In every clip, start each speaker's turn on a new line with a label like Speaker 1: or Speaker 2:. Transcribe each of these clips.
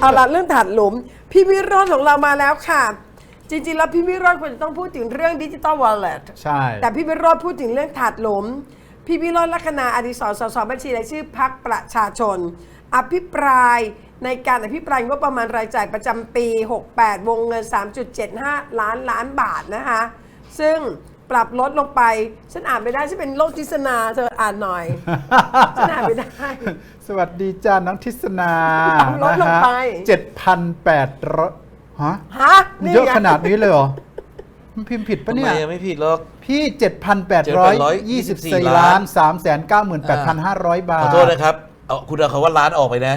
Speaker 1: เอาละเรื่องถาดหลุม พี่วิโรจน์ของเรามาแล้วค่ะ จริงๆ แล้วพี่วิโรจน์ควรจะต้องพูดถึงเรื่องดิจิตอลวอลเล็ต
Speaker 2: ใช่
Speaker 1: แต่พี่วิโรจน์พูดถึงเรื่องถาดหลุม พี่วิโรจน์ลัคนาอดิศรสสบัญชีรายชื่อพักประชาชน อภิปรายในการอภิปรายงบประมาณรายจ่ายประจำปี 68 วงเงิน 3.75 ล้านล้านบาทนะคะ ซึ่ง ปรับลดลงไป ฉันอ่านไม่ได้ฉันเป็นโรคทิศนาเธออ่านหน่อย ฉันอ่านไม่ได้
Speaker 2: สวัสดีจ้าน้องทิศนา
Speaker 1: ปรับลดลงไป
Speaker 2: เจ็ดพันแปดร้อยฮะ
Speaker 1: ฮะ
Speaker 2: มันเยอะ
Speaker 1: ไง
Speaker 2: ขนาดนี้เลยเหรอ มันพิมพ์ผิดปะ
Speaker 3: ทำ
Speaker 2: เนี่
Speaker 3: ไม
Speaker 2: ย
Speaker 3: ยังไม่ผิดหรอก
Speaker 2: พี่7,824ล้าน 398,500 บาท
Speaker 3: ขอโทษนะครับเอาคุณเอาคำว่าล้านออกไปนะ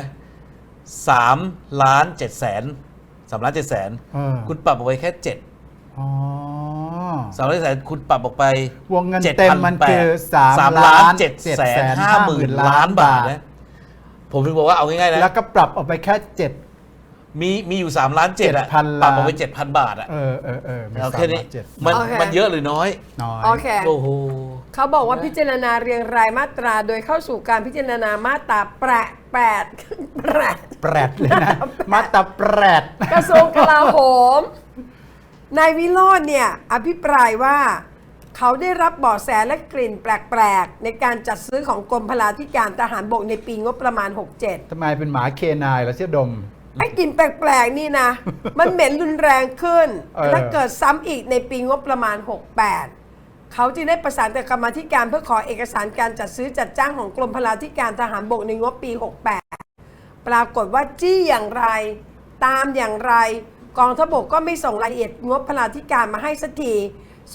Speaker 3: สามล้านเจ็ดแสนสามล้านเจ็ดแสน
Speaker 2: เออ
Speaker 3: คุณปรับออกไปแค่เจ็ด
Speaker 2: อ๋อ
Speaker 3: สามล้านเจ็ดแสนคุณปรับออกไป
Speaker 2: วงเงินเต็มมันคือ3
Speaker 3: สามล้านเจ็ดแสนห้าหมื่น
Speaker 2: 750,000
Speaker 3: ล้านบาทนะผมถึงบอกว่าเอาง่ายๆนะ
Speaker 2: แล้วก็ปรับออกไปแค่7
Speaker 3: มีมีอยู่สามล้านเจ็ดอะ
Speaker 2: 7,000
Speaker 3: ปรับออกไป
Speaker 2: ล้าน
Speaker 3: เจ็ดพันบาทอะ
Speaker 2: เออเออเออมี
Speaker 3: เอา
Speaker 2: สาม
Speaker 3: แค่นี้
Speaker 2: ล้านเจ็ด
Speaker 3: มัน
Speaker 1: โอเค
Speaker 3: มันเยอะหรือน้อย
Speaker 2: น้อย
Speaker 1: โอเค
Speaker 3: โอ้โห
Speaker 1: เขาบอกว่าพิจารณาเรียงรายมาตราโดยเข้าสู่การพิจารณามาตราแปดแปดแปด
Speaker 2: แปรดเลยนะมาตราแปรด
Speaker 1: กระทรวงกลาโหม นายวิโรจน์เนี่ยอภิปรายว่าเขาได้รับเบาะแสและกลิ่นแปลกๆ ในการจัดซื้อของกรมพลาธิการทหารบกในปีงบประมาณ 67
Speaker 2: ทำไมเป็นหมาเคนายแล้วเชี่ยดม
Speaker 1: ไอ้กลิ่นแปลกๆ นี่นะ มันเหม็นรุนแรงขึ้น
Speaker 2: เออ
Speaker 1: และเกิดซ้ำอีกในปีงบประมาณ 68 เขาจึงได้ประสานกับกรรมาธิการเพื่อขอเอกสารการจัดซื้อจัดจ้างของกรมพลาธิการทหารบกในงบปี 68 ปรากฏว่าจี้อย่างไร ตามอย่างไร กองทพบกก็ไม่ส่งรายละเอียดงบพลาธิการมาให้สักที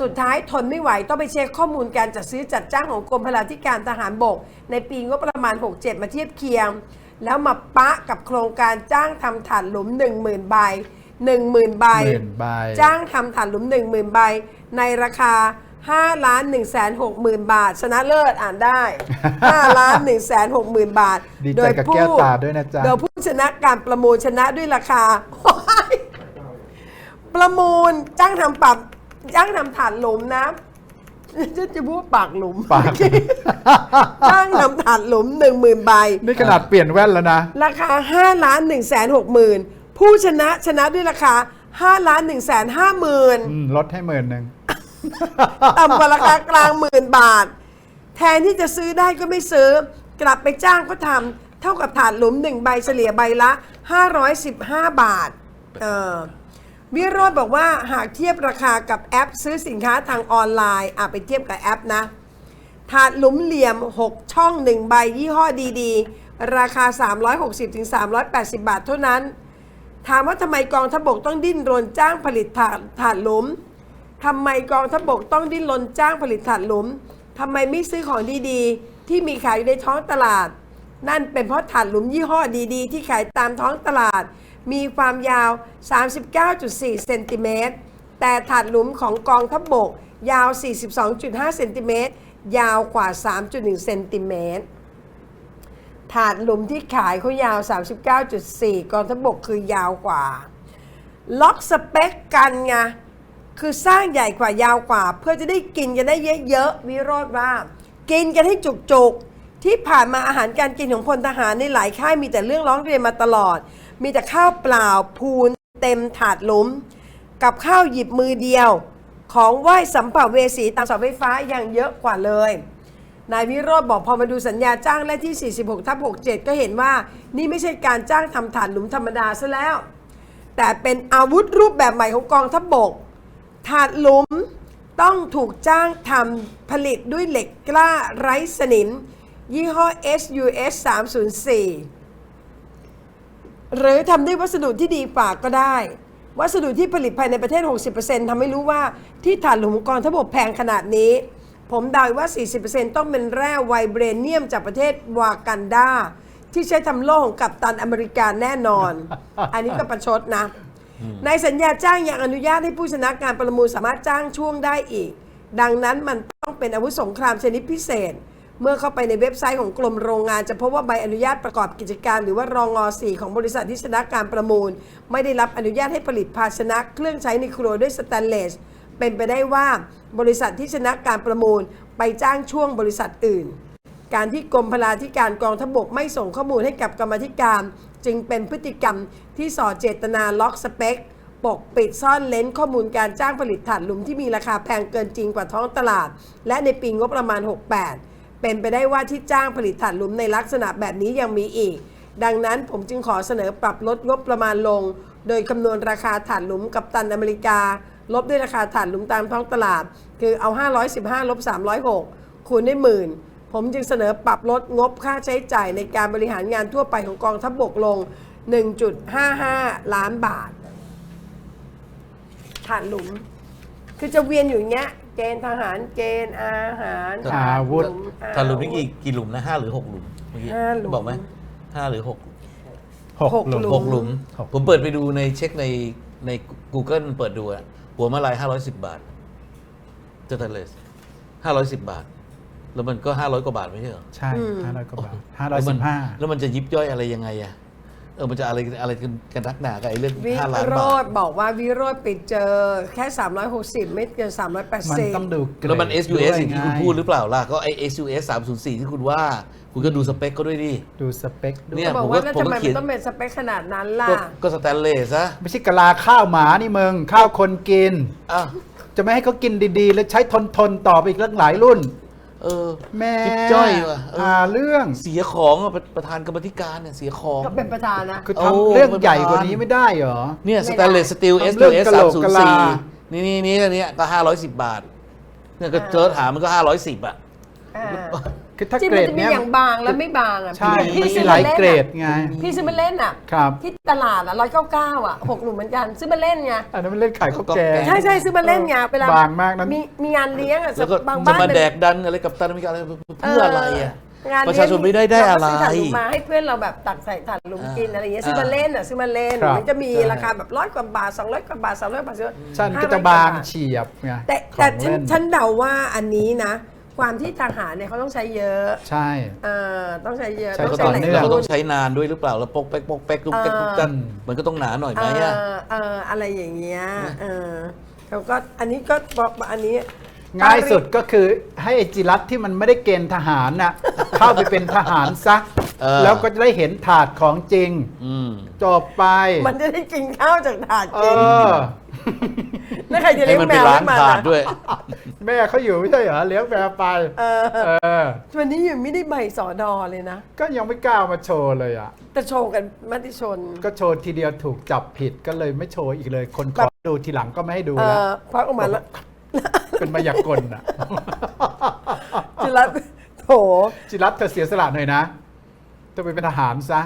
Speaker 1: สุดท้ายทนไม่ไหวต้องไปเช็คข้อมูลการจัดซื้อจัดจ้างของกรมพลาธิการทหารบก ในปีงบประมาณ 67 มาเทียบเคียง แล้วมาปะกับโครงการจ้างทำถ่านหลุม 10,000 ใบ 10,000 ใบ
Speaker 2: หมื่นใบ
Speaker 1: จ้างทำถ่านหลุม 10,000 ใบ ในราคา 5 ล้าน1 6 0 0 0 0 บาท ชนะเลิศอ่านได้ 5 ล้าน1 6 0 0 0 0 บาท
Speaker 2: ดีใจกับแก้วตาด้วยนะจ๊ะ
Speaker 1: โดยผู้ชนะการประมูลชนะด้วยราคา ประมูลจ้างทำปรับจ้างทำฐานหลุมนะจะจะพูดว่าปากหลุม
Speaker 2: ปาก
Speaker 1: จ้างทำฐานหลุมหนึ่งหมื่นใบ
Speaker 2: นี่ขนาดเปลี่ยนแว่นแล้วนะ
Speaker 1: ราคา5ล้าน1แสน6หมื่นผู้ชนะชนะด้วยราคา5ล้าน1แสน5หมื่น
Speaker 2: อืมลดให้หมื่นหนึ่ง
Speaker 1: ต่ำกว่าราคากลางหมื่นบาท แทนที่จะซื้อได้ก็ไม่ซื้อ กลับไปจ้างก็ทำเท่ากับถาดหลุม1ใบเฉลี่ยใบละ 515 บาท เออ วิโรธบอกว่าหากเทียบราคากับแอปซื้อสินค้าทางออนไลน์อะไปเทียบกับแอปนะ ถาดหลุมเหลี่ยม 6 ช่อง 1 ใบยี่ห้อดีๆ ราคา 360-380 บาทเท่านั้น ถามว่าทำไมกองทัพบกต้องดิ้นรนจ้างผลิตถาดถาดหลุมทำไมกองทัพบกต้องดิ้นรนจ้างผลิตถาดหลุมทำไมไม่ซื้อของดีๆ ที่มีขายอยู่ในท้องตลาด นั่นเป็นเพราะถาดหลุมยี่ห้อดีๆ ที่ขายตามท้องตลาด มีความยาว 39.4 เซนติเมตร แต่ถาดหลุมของกองทัพบกยาว 42.5 เซนติเมตร ยาวกว่า 3.1 เซนติเมตร ถาดหลุมที่ขายเขายาว 39.4 กองทัพบกคือยาวกว่า ล็อกสเปคกันไง คือสร้างใหญ่กว่ายาวกว่า เพื่อจะได้กินกันได้เยอะๆ วิโรธว่า กินกันให้จุกๆ ที่ผ่านมาอาหารการกินของพลทหารในหลายค่ายมีแต่เรื่องร้องเรียนมาตลอด มีแต่ข้าวเปล่าพูนเต็มถาดหลุม กับข้าวหยิบมือเดียว ของไหว้สัมภเวสีตามเสาไฟฟ้าอยังเยอะกว่าเลย นายวิโรธบอกพอมาดูสัญญาจ้างและที่ 46ทับ67 ก็เห็นว่านี่ไม่ใช่การจ้างทำฐานหลุมธรรมดาซะแล้ว แต่เป็นอาวุธรูปแบบใหม่ของกองทัพบกถาดหลุมต้องถูกจ้างทำผลิตด้วยเหล็กกล้าไร้สนิม ยี่ห้อ SUS 304 หรือทำด้วยวัสดุที่ดีกว่าก็ได้ วัสดุที่ผลิตภายในประเทศ 60%ทำให้รู้ว่าที่ฐานหลุมของกองทัพบกแพงขนาดนี้ ผมเดาว่า 40%ต้องเป็นแร่ไวเบรเนียมจากประเทศวากันดาที่ใช้ทำโล่ของกัปตันอเมริกาแน่นอน อันนี้ก็ประชดนะ ในสัญญาจ้างยังอนุญาตให้ผู้ชนะการประมูลสามารถจ้างช่วงได้อีก ดังนั้นมันต้องเป็นอาวุธสงครามชนิดพิเศษ เมื่อเข้าไปในเว็บไซต์ของกรมโรงงาน จะพบว่าใบอนุญาตประกอบกิจการ หรือว่ารองอ4ของบริษัทที่ชนะการประมูล ไม่ได้รับอนุญาตให้ผลิตภาชนะเครื่องใช้ในครัวด้วยสแตนเลส เป็นไปได้ว่าบริษัทที่ชนะการประมูลไปจ้างช่วงบริษัทอื่น การที่กรมพลาธิการกองทบกไม่ส่งข้อมูลให้กับกรรมธิการ จึงเป็นพฤติกรรมที่ส่อเจตนาล็อกสเปคปกปิดซ่อนเลนข้อมูลการจ้างผลิตถ่านหลุมที่มีราคาแพงเกินจริงกว่าท้องตลาด และในปีงบประมาณ 68 เป็นไปได้ว่าที่จ้างผลิตถ่านหลุมในลักษณะแบบนี้ยังมีอีก ดังนั้นผมจึงขอเสนอปรับลดงบประมาณลง โดยคำนวณราคาถ่านหลุมกับตันอเมริกา ลบด้วยราคาถ่านหลุมตามท้องตลาด คือเอา 515ลบ306 คูณด้วยหมื่นผมจึงเสนอปรับลดงบค่าใช้จ่ายในการบริหารงานทั่วไปของกองทัพบกลง 1.55 ล้านบาทถ่านหลุม คือจะเวียนอยู่อย่างเงี้ย เกณฑ์ทหารเกณฑ์อาหาร
Speaker 2: อาวุธ
Speaker 1: ถ่นหลุม
Speaker 3: ถ่านหลุมนี่กี่กี่หลุมนะห้าหรือหกหลุมเมื่อกี้
Speaker 1: ห้าหลุม
Speaker 3: บอกไหมห้าหรือหก
Speaker 2: หก
Speaker 1: หก
Speaker 2: หลุม
Speaker 1: หลุ
Speaker 3: หกหลุม
Speaker 2: หก
Speaker 3: ผมเปิดไปดูในเช็คในใน Google เปิดดูอะหัวมาลายห้าร้อยสิบบาทเจอทันเลสห้าร้อยสิบบาท แล้วมันก็ห้าร้อยกว่าบาทไม่ใช่เหรอ
Speaker 2: ใช่
Speaker 1: อืม
Speaker 2: ห้าร้อยกว่าบาทห้าร้อยสิบห้า
Speaker 3: แล้วมันจะยิบย่อยอะไรยังไงอะ เออมันจะอะไรอะไรกันกันนักหนากับไอ้เรื่อง
Speaker 1: วิ
Speaker 3: ห้าล้าน
Speaker 1: โร
Speaker 3: บา
Speaker 1: ธ
Speaker 3: ท
Speaker 1: บอกว่าวิโรธไปเจอแค่ 360 ไม่เกิน
Speaker 2: มันต้อง
Speaker 1: 380
Speaker 2: ดูเกรด
Speaker 3: แล้วมัน SUS
Speaker 2: ด้วย
Speaker 3: อย่างที่คุณ
Speaker 2: ไง
Speaker 3: พูดหรือเปล่าล่ะ ก็ไอ้ SUS 304 ที่คุณว่า คุณก็ดูสเปคเขาด้วยดิ
Speaker 2: ดูสเปคด้วย
Speaker 3: เนี่ย
Speaker 1: บอก
Speaker 3: ผม
Speaker 1: ว่า
Speaker 3: ก็
Speaker 1: แล้ว
Speaker 3: ผม
Speaker 1: ทำ
Speaker 3: ก็
Speaker 1: ไม
Speaker 3: เขี
Speaker 1: มั
Speaker 3: ยน
Speaker 1: นต้องเป็นสเปคขนาดนั้นล่ะ
Speaker 3: ก็ก็สแตนเลสซะ
Speaker 2: ไม่ใช่กะลาข้าวหมานี่มึงข้าวคนกิน
Speaker 3: อ้าว
Speaker 2: จะไม่ให้เขากินดีๆ แล้วใช้ทนทนๆต่อไปอีกตั้งหลายรุ่น
Speaker 3: เออ
Speaker 2: แม่
Speaker 3: ยิบย่อยว่ะเออ
Speaker 2: หาเรื่อง
Speaker 3: เสียของอะประประธานกรรมธิการเนี่ยเสียของ
Speaker 1: ก็เป็นประธานนะ
Speaker 2: คือ
Speaker 3: โอ้
Speaker 2: ทำเรื่องใหญ่กว่านี้ไม่ได้เหรอ
Speaker 3: เนี่ย
Speaker 1: ไม่
Speaker 3: ส
Speaker 1: ได้
Speaker 3: แตนเลสสตีล
Speaker 2: ทำเรื่อง
Speaker 3: SUS
Speaker 2: กะโหลกกะลา
Speaker 3: 304นี่นี่นี่อันเนี้ยก็510บาทเนี่ยก็เจอหามันก็510อะ
Speaker 1: อ่า
Speaker 2: คือถ้า
Speaker 1: ที่
Speaker 2: เกร
Speaker 1: มัน
Speaker 2: ด
Speaker 1: จะมี
Speaker 2: เนี้ย
Speaker 1: อย่างบางและไม่บางอะ
Speaker 2: ใช่
Speaker 1: พี่
Speaker 2: มัน
Speaker 1: ซื้
Speaker 2: มี
Speaker 1: อ
Speaker 2: หลาย
Speaker 1: ล่น
Speaker 2: เกรด
Speaker 1: อะ
Speaker 2: ไง
Speaker 1: พี่ซื้อมาเล่นอะ
Speaker 2: ครับ
Speaker 1: ที่ตลาดอะร้อยเก้าเก้าอะหกหลุมเหมือนกันซื้อมาเล่นไง
Speaker 2: อันนั้นมันเล่นขายข้าวแกง
Speaker 1: ใช่ใช่ซื้อมาเล่นไงเวลา
Speaker 2: บางมากนั้น
Speaker 1: มีมีงานเลี้ยงอะ
Speaker 3: แล้วก็
Speaker 1: บาง
Speaker 3: จะ
Speaker 1: บ้าน
Speaker 3: มา
Speaker 1: เป็น
Speaker 3: แดกดันอะไรกับตันอเมริกาอะไรเพื่ออะไรอะ
Speaker 1: งานเลี้ยง
Speaker 3: ประชาชนไม่ได้ได้อะไร
Speaker 1: เาก็ซื้ถ่านหลุมมาให้เพื่อนเราแบบตักใส่ถ่านหลุมกินอะไรอย่างเงี้ยซื้อมาเล่นอะซื้อมาเล่น
Speaker 2: ครับ
Speaker 1: มันจะมี
Speaker 2: ใช่
Speaker 1: ราคาแบบร้อยกว่าบาทสองร้อยกว่าบาทสามร้อยบาทซื้อ
Speaker 2: ฉันก็จะ
Speaker 1: 500
Speaker 2: บาง
Speaker 1: ว่ท
Speaker 2: เฉียบไง
Speaker 1: แต่
Speaker 2: ข
Speaker 1: แต่
Speaker 2: อง
Speaker 1: ฉัน
Speaker 2: เล่น
Speaker 1: ฉันเดาว่าอันนี้นะ ความที่ทหารเนี่ยเขาต้องใช้เยอะ
Speaker 2: ใช่
Speaker 1: เอ่อต้องใช้เยอะ
Speaker 2: ใช้
Speaker 1: ต้อง
Speaker 3: ก็
Speaker 1: ใช้
Speaker 3: ต้อง
Speaker 1: หลาย
Speaker 2: เนื่อง
Speaker 3: แล้วก็ต้
Speaker 1: รุ่
Speaker 3: อนงใช้นานด้วยหรือเปล่าแล้วปกแป๊กปกแป๊กลุกแป๊กลุกกัน
Speaker 2: เออ
Speaker 3: มันก็ต้องหนาหน่อยไหม
Speaker 1: เอ่
Speaker 3: อะ
Speaker 1: อเอ่ออะไรอย่างเงี้ยเออเขาก็อันนี้ก็บอกอันนี้
Speaker 2: ง่ายสุดก็คือให้ไอจิรัตที่มันไม่ได้เกณฑ์ทหารน่ะ เข้าไปเป็นทหารซะ
Speaker 3: เออ
Speaker 2: แล้วก็จะได้เห็นถาดของจริง
Speaker 3: อืม
Speaker 2: จบไป
Speaker 1: มันจะได้กินข้าวจากถาด
Speaker 2: เอ
Speaker 1: จริง
Speaker 2: อ
Speaker 1: แล้วใครจะ
Speaker 3: ให้
Speaker 1: เลี้ยง
Speaker 3: มัน
Speaker 1: แม
Speaker 3: เป็น
Speaker 1: ว
Speaker 3: ร้า
Speaker 1: ให้
Speaker 3: น
Speaker 1: มัน
Speaker 3: ถาด
Speaker 1: อะ
Speaker 3: ด้วย
Speaker 2: แม่เขาอยู่ไม่ใช่เหรอเลี้ยงแมวไป
Speaker 1: เออ
Speaker 2: เออ
Speaker 1: วันนี้ยังไม่ได้ใบสอดอเลยนะ
Speaker 2: ก็ยังไม่กล้ามาโชว์เลยอะ
Speaker 1: แต่โชว์กันมติชน
Speaker 2: ก็โชว์ทีเดียวถูกจับผิดก็เลยไม่โชว์อีกเลย คนขอดูทีหลังก็ไม่ให้ดู
Speaker 1: เอ
Speaker 2: แล้ว
Speaker 1: อควักออกมาแล้ว
Speaker 2: เป็นมายากลอะ
Speaker 1: จิรัตโถ
Speaker 2: จิรัตเธอเสียสละหน่อยนะเธอไปเป็นทหารซะ